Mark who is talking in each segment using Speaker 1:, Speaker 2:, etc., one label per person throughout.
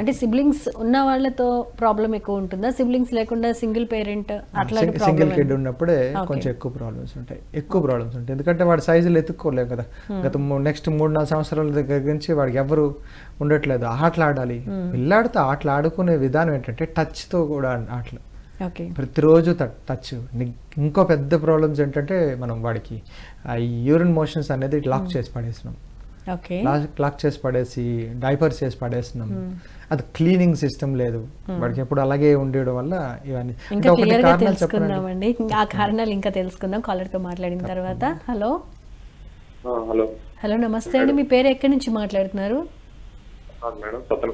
Speaker 1: అంటే సిబ్లింగ్స్ ఉన్న వాళ్ళతో ప్రాబ్లం ఎక్కువ ఉంటుందా? సిబ్లింగ్స్ లేకుండా సింగిల్ పేరెంట్ అట్లాంటి
Speaker 2: సింగిల్ కిడ్ ఉన్నప్పుడే. కొంచెం ఎక్కువ ప్రాబ్లమ్స్ ఉంటాయి. ఎక్కువ ప్రాబ్లమ్స్ ఉంటాయి. ఎందుకంటే వాడి సైజులు ఎత్తుక్కోలేం కదా. గత నెక్స్ట్ మూడు నాలుగు సంవత్సరాల దగ్గర నుంచి వాడికి ఎవరు ఉండట్లేదు. ఆటలు ఆడాలి పిల్లాడితో ఆటలు ఆడుకునే విధానం ఏంటంటే టచ్తో కూడా ఆటలు. ప్రతిరోజు టచ్ ఇంకో పెద్ద ప్రాబ్లమ్స్ ఏంటంటే మనం వాడికి యూరిన్ మోషన్స్ అనేది లాక్ చేసి పడేసినాం.
Speaker 1: ఓకే.
Speaker 2: లాక్ లాక్ చేసి పడేసి డైపర్స్ చేసి పడేస్తున్నాం. అది క్లీనింగ్ సిస్టమ్ లేదు. వాడికి ఎప్పుడు అలాగే ఉండడం వల్ల ఇవన్నీ.
Speaker 1: ఇంకా
Speaker 2: ఒకటి
Speaker 1: క్లియర్గా
Speaker 2: కారణాలు చెప్పండి
Speaker 1: తెలుసుకుందామండి. ఆ కారణాలు ఇంకా తెలుసుకుందాం. కాలర్తో మాట్లాడిన తర్వాత. హలో
Speaker 3: ఆ, హలో.
Speaker 1: హలో నమస్తే అండి. మీ పేరు ఎక్కడి నుంచి మాట్లాడుతున్నారు?
Speaker 3: ఆ, మేడం సతన్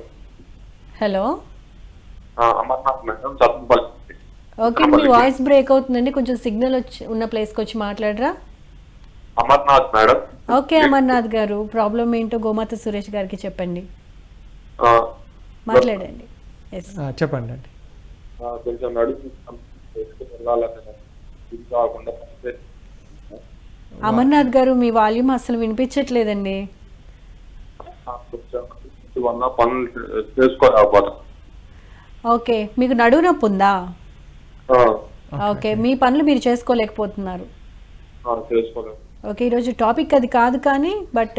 Speaker 1: హలో ఓకే మీ వాయిస్ బ్రేక్ అవుతుందండి. కొంచెం సిగ్నల్ వచ్చి ఉన్న ప్లేస్కి వచ్చి మాట్లాడరా?
Speaker 3: అమర్నాథ్ మేడం.
Speaker 1: ఓకే అమర్నాథ్ గారు. ప్రాబ్లం ఏంటో గోమాత సురేష్ గారికి చెప్పండి.
Speaker 3: ఆ,
Speaker 1: మాట్లాడండి.
Speaker 2: చెప్పండి అండి.
Speaker 3: కొంచెం
Speaker 1: అమర్నాథ్ గారు మీ వాల్యూమ్ అసలు వినిపించట్లేదండి. ఓకే మీకు నడువు నొప్పి ఉందా?
Speaker 3: ఆ,
Speaker 1: ఓకే మీ పనులు మీరు చేసుకోలేకపోతున్నారు.
Speaker 3: ఆ, చేసుకోలేము
Speaker 1: ఓకే ఈరోజు టాపిక్ అది కాదు కానీ బట్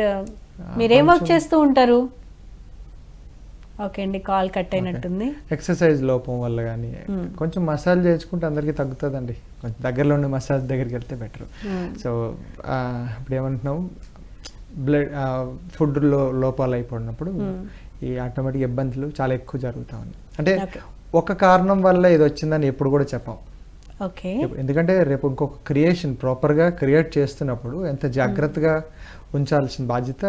Speaker 1: మీరేం వర్క్ చేస్తూ ఉంటారు? ఓకే. అండి కాల్ కట్ అయినట్టుంది.
Speaker 2: ఎక్సర్సైజ్ లోపం వల్ల కానీ కొంచెం మసాజ్ చేసుకుంటే అందరికీ తగ్గుతుందండి. కొంచెం దగ్గరలో ఉండే మసాజ్ దగ్గరికి వెళ్తే బెటర్. సో ఇప్పుడు ఏమంటున్నాం బ్లడ్ ఫుడ్లో లోపాలు అయిపోయినప్పుడు ఈ ఆటోమేటిక్ ఇబ్బందులు చాలా ఎక్కువ జరుగుతూ ఉన్నాయి. అంటే. ఒక కారణం వల్ల ఇది వచ్చిందని ఎప్పుడు కూడా చెప్పాం.
Speaker 1: ఓకే.
Speaker 2: ఎందుకంటే రేపు ఇంకొక క్రియేషన్ ప్రాపర్గా క్రియేట్ చేస్తున్నప్పుడు ఎంత జాగ్రత్తగా ఉంచాల్సిన బాధ్యత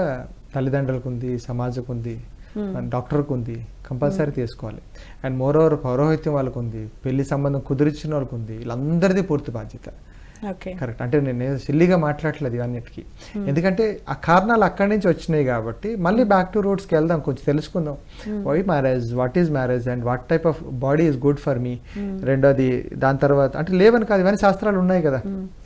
Speaker 2: తల్లిదండ్రులకు ఉంది సమాజకు ఉంది డాక్టర్కి ఉంది కంపల్సరీ తీసుకోవాలి. అండ్ మోర్ ఓవర్ పౌరోహిత్యం వాళ్ళకు ఉంది పెళ్ళి సంబంధం కుదిరించిన వాళ్ళకు ఉంది వీళ్ళందరిది పూర్తి బాధ్యత. కరెక్ట్ అంటే నేను సిల్లీగా మాట్లాడలేదు ఇవన్నిటికీ. ఎందుకంటే ఆ కారణాలు అక్కడి నుంచి వచ్చినాయి కాబట్టి మళ్ళీ బ్యాక్ టు రూట్స్కి వెళ్దాం కొంచెం తెలుసుకుందాం. Why marriage what is marriage and what type of body is good for me రెండోది దాని తర్వాత అంటే లేవని కాదు ఇవన్నీ శాస్త్రాలు ఉన్నాయి కదా.